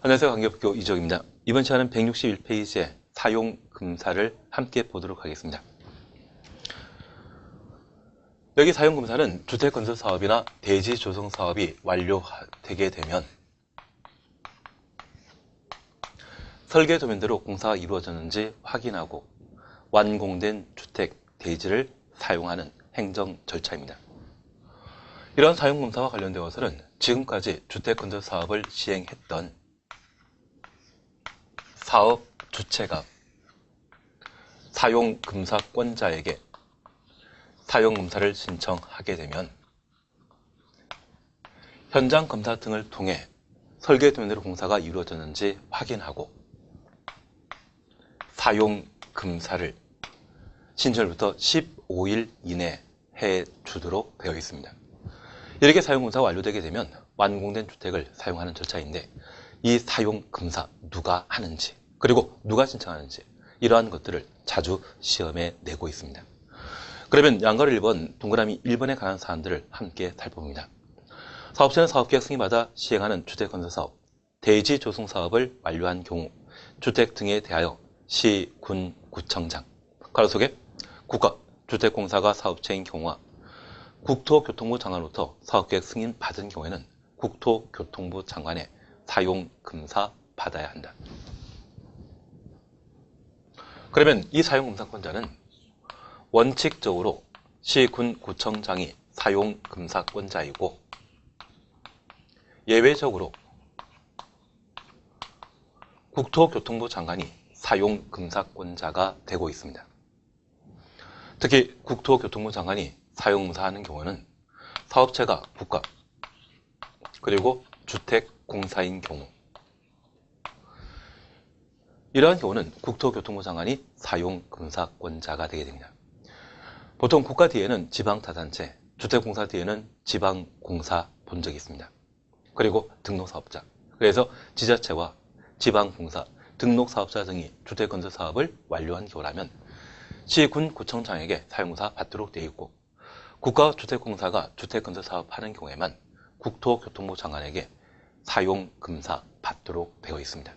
안녕하세요. 강격교 이정입니다. 이번 시간은 161페이지의 사용 금사를 함께 보도록 하겠습니다. 여기 사용 금사는 주택 건설 사업이나 대지 조성 사업이 완료되게 되면 설계 도면대로 공사가 이루어졌는지 확인하고 완공된 주택 대지를 사용하는 행정 절차입니다. 이런 사용검사와 관련되어서는 지금까지 주택건설 사업을 시행했던 사업 주체가 사용금사권자에게 사용검사를 신청하게 되면 현장 검사 등을 통해 설계 도면대로 공사가 이루어졌는지 확인하고 사용금사를 신청일부터 15일 이내 해 주도록 되어 있습니다. 이렇게 사용검사가 완료되게 되면 완공된 주택을 사용하는 절차인데 이 사용금사 누가 하는지 그리고 누가 신청하는지 이러한 것들을 자주 시험에 내고 있습니다. 그러면 양가로 1번, 동그라미 1번에 관한 사안들을 함께 살펴봅니다. 사업체는 사업계획 승인받아 시행하는 주택건설사업, 대지 조성 사업을 완료한 경우 주택 등에 대하여 시, 군, 구청장, 가로 속에 국가, 주택공사가 사업체인 경우와 국토교통부 장관으로부터 사업계획 승인 받은 경우에는 국토교통부 장관의 사용 금사 받아야 한다. 그러면 이 사용금사권자는 원칙적으로 시, 군, 구청장이 사용금사권자이고 예외적으로 국토교통부 장관이 사용금사권자가 되고 있습니다. 특히 국토교통부 장관이 사용금사하는 경우는 사업체가 국가 그리고 주택공사인 경우 이러한 경우는 국토교통부 장관이 사용금사권자가 되게 됩니다. 보통 국가 뒤에는 지방타산체, 주택공사 뒤에는 지방공사 본적이 있습니다. 그리고 등록사업자. 그래서 지자체와 지방공사, 등록사업자 등이 주택건설 사업을 완료한 경우라면 시군 구청장에게 사용사 받도록 되어 있고 국가주택공사가 주택건설 사업하는 경우에만 국토교통부 장관에게 사용금사 받도록 되어 있습니다.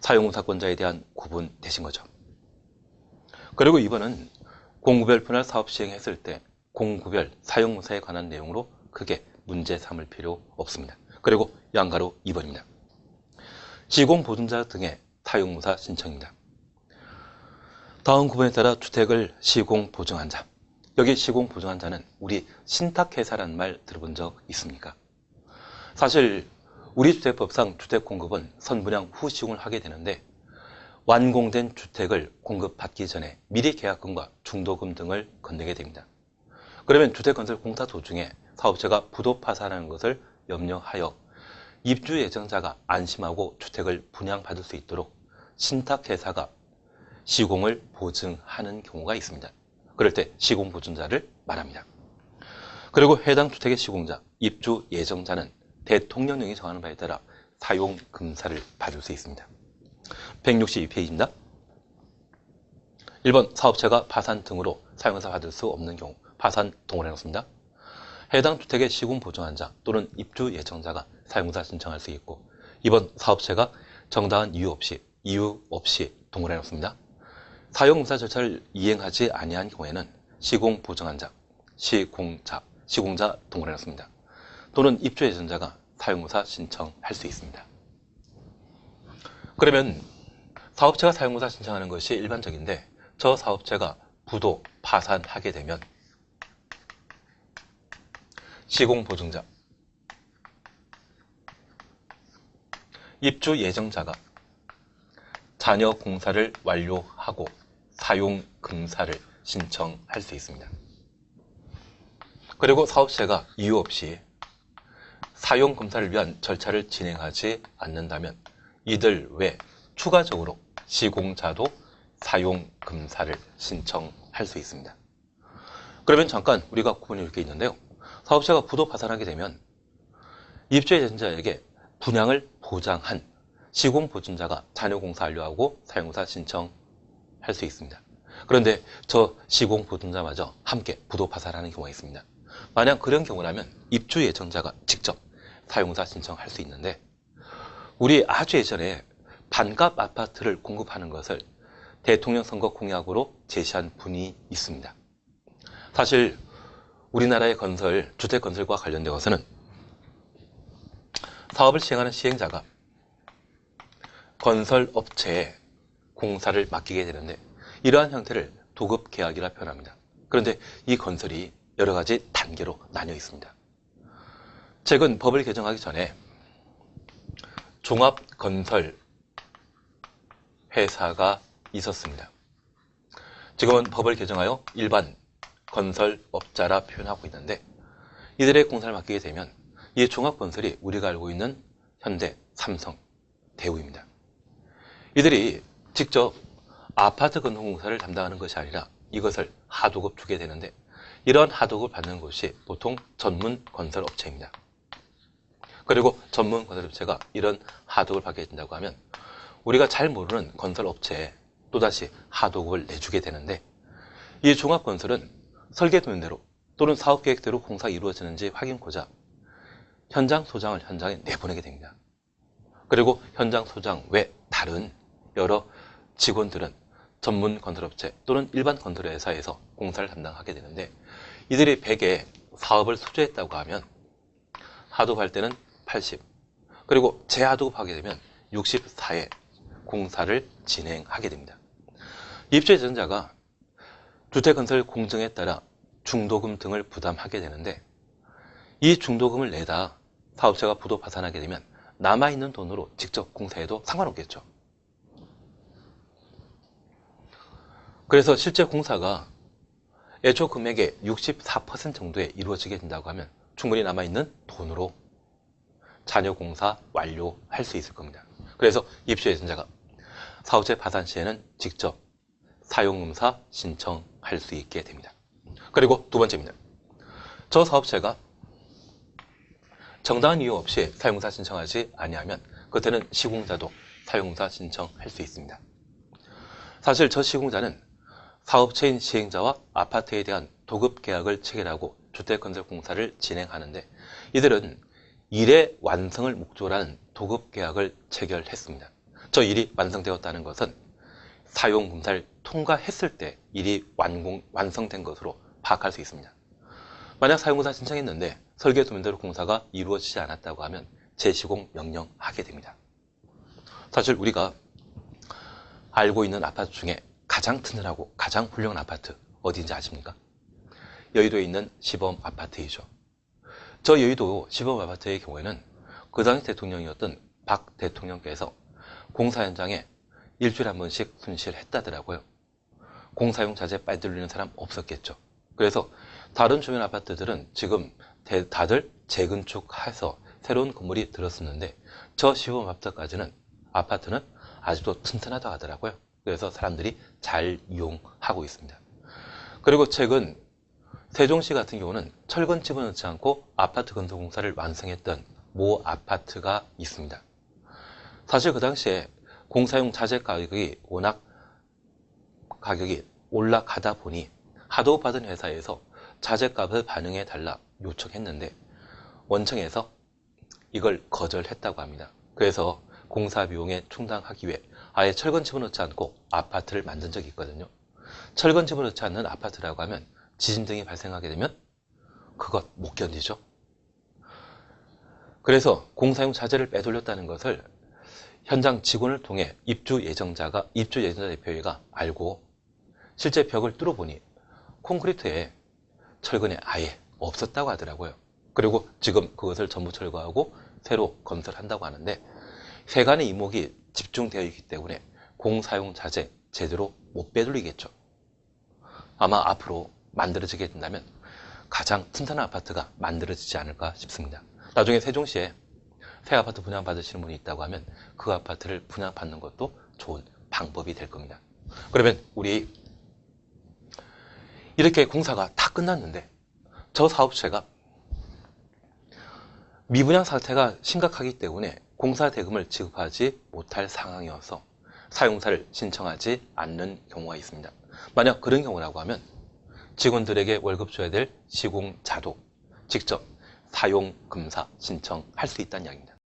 사용사권자에 대한 구분 되신 거죠. 그리고 이번은 공구별 분할 사업 시행했을 때 공구별 사용공사에 관한 내용으로 크게 문제 삼을 필요 없습니다. 그리고 양가로 2번입니다. 시공보증자 등의 사용공사 신청입니다. 다음 구분에 따라 주택을 시공보증한 자. 여기 시공보증한 자는 우리 신탁회사라는 말 들어본 적 있습니까? 사실 우리 주택법상 주택 공급은 선분양 후 시공을 하게 되는데 완공된 주택을 공급받기 전에 미리 계약금과 중도금 등을 건네게 됩니다. 그러면 주택건설 공사 도중에 사업체가 부도 파산하는 것을 염려하여 입주 예정자가 안심하고 주택을 분양받을 수 있도록 신탁회사가 시공을 보증하는 경우가 있습니다. 그럴 때 시공 보증자를 말합니다. 그리고 해당 주택의 시공자, 입주 예정자는 대통령령이 정하는 바에 따라 사용 금사를 받을 수 있습니다. 162페이지입니다. 1번 사업체가 파산 등으로 사용사 받을 수 없는 경우 파산 동원해 놓습니다. 해당 주택의 시공 보증한 자 또는 입주 예정자가 사용사 신청할 수 있고 2번 사업체가 정당한 이유 없이 이유 없이 동원해 놓습니다. 사용공사 절차를 이행하지 아니한 경우에는 시공 보증한 자, 시공자, 시공자 동원해 놓습니다. 또는 입주 예정자가 사용공사 신청할 수 있습니다. 그러면 사업체가 사용공사 신청하는 것이 일반적인데 저 사업체가 부도, 파산하게 되면 시공보증자, 입주 예정자가 자녀 공사를 완료하고 사용 금사를 신청할 수 있습니다. 그리고 사업체가 이유 없이 사용 검사를 위한 절차를 진행하지 않는다면 이들 외 추가적으로 시공자도 사용 검사를 신청할 수 있습니다. 그러면 잠깐 우리가 구분이 이렇게 있는데요. 사업체가 부도 파산하게 되면 입주 예정자에게 분양을 보장한 시공 보증자가 자녀공사 완료하고 사용사 신청할 수 있습니다. 그런데 저 시공 보증자마저 함께 부도 파산하는 경우가 있습니다. 만약 그런 경우라면 입주 예정자가 직접 사용사 신청할 수 있는데 우리 아주 예전에 반값 아파트를 공급하는 것을 대통령 선거 공약으로 제시한 분이 있습니다. 사실 우리나라의 건설, 주택 건설과 관련되어서는 사업을 시행하는 시행자가 건설 업체에 공사를 맡기게 되는데 이러한 형태를 도급 계약이라 표현합니다. 그런데 이 건설이 여러 가지 단계로 나뉘어 있습니다. 최근 법을 개정하기 전에 종합건설 회사가 있었습니다. 지금은 법을 개정하여 일반 건설업자라 표현하고 있는데 이들의 공사를 맡기게 되면 이 종합건설이 우리가 알고 있는 현대, 삼성, 대우입니다. 이들이 직접 아파트 건설공사를 담당하는 것이 아니라 이것을 하도급 주게 되는데 이런 하도급을 받는 곳이 보통 전문 건설업체입니다. 그리고 전문 건설업체가 이런 하도급을 받게 된다고 하면 우리가 잘 모르는 건설업체에 또다시 하도급을 내주게 되는데 이 종합건설은 설계 도면대로 또는 사업계획대로 공사가 이루어지는지 확인코자 현장 소장을 현장에 내보내게 됩니다. 그리고 현장 소장 외 다른 여러 직원들은 전문 건설업체 또는 일반 건설회사에서 공사를 담당하게 되는데 이들이 100에 사업을 수주했다고 하면 하도할 때는 80 그리고 재하도급하게 되면 64에 공사를 진행하게 됩니다. 입주 예정자가 주택건설 공정에 따라 중도금 등을 부담하게 되는데 이 중도금을 내다 사업자가 부도 파산하게 되면 남아있는 돈으로 직접 공사해도 상관없겠죠. 그래서 실제 공사가 애초 금액의 64% 정도에 이루어지게 된다고 하면 충분히 남아있는 돈으로 잔여 공사 완료할 수 있을 겁니다. 그래서 입주 예정자가 사업체 파산 시에는 직접 사용음사 신청할 수 있게 됩니다. 그리고 두 번째입니다. 저 사업체가 정당한 이유 없이 사용사 신청하지 아니하면 그때는 시공자도 사용사 신청할 수 있습니다. 사실 저 시공자는 사업체인 시행자와 아파트에 대한 도급 계약을 체결하고 주택건설 공사를 진행하는데 이들은 일의 완성을 목적으로 하는 도급 계약을 체결했습니다. 저 일이 완성되었다는 것은 사용 공사를 통과했을 때 일이 완공, 완성된 것으로 파악할 수 있습니다. 만약 사용공사 신청했는데 설계 도면대로 공사가 이루어지지 않았다고 하면 재시공 명령하게 됩니다. 사실 우리가 알고 있는 아파트 중에 가장 튼튼하고 가장 훌륭한 아파트 어디인지 아십니까? 여의도에 있는 시범 아파트이죠. 저 여의도 시범 아파트의 경우에는 그 당시 대통령이었던 박 대통령께서 공사 현장에 일주일에 한 번씩 순실했다더라고요. 공사용 자재 빨들리는 사람 없었겠죠. 그래서 다른 주변 아파트들은 지금 다들 재건축해서 새로운 건물이 들었었는데 저 시범 아파트까지는 아파트는 아직도 튼튼하다 하더라고요. 그래서 사람들이 잘 이용하고 있습니다. 그리고 최근 세종시 같은 경우는 철근 집어넣지 않고 아파트 건설 공사를 완성했던 모 아파트가 있습니다. 사실 그 당시에 공사용 자재 가격이 워낙 가격이 올라가다 보니 하도 받은 회사에서 자재값을 반영해 달라 요청했는데 원청에서 이걸 거절했다고 합니다. 그래서 공사 비용에 충당하기 위해 아예 철근 집어넣지 않고 아파트를 만든 적이 있거든요. 철근 집어넣지 않는 아파트라고 하면 지진 등이 발생하게 되면 그것 못 견디죠. 그래서 공사용 자재를 빼돌렸다는 것을 현장 직원을 통해 입주 예정자가 입주 예정자 대표회가 알고 실제 벽을 뚫어보니 콘크리트에 철근이 아예 없었다고 하더라고요. 그리고 지금 그것을 전부 철거하고 새로 건설한다고 하는데 세간의 이목이 집중되어 있기 때문에 공사용 자재 제대로 못 빼돌리겠죠. 아마 앞으로 만들어지게 된다면 가장 튼튼한 아파트가 만들어지지 않을까 싶습니다. 나중에 세종시에 새 아파트 분양받으시는 분이 있다고 하면 그 아파트를 분양받는 것도 좋은 방법이 될 겁니다. 그러면 우리 이렇게 공사가 다 끝났는데 저 사업체가 미분양 상태가 심각하기 때문에 공사 대금을 지급하지 못할 상황이어서 사용사를 신청하지 않는 경우가 있습니다. 만약 그런 경우라고 하면 직원들에게 월급 줘야 될 시공자도 직접 사용금사 신청할 수 있다는 이야기입니다.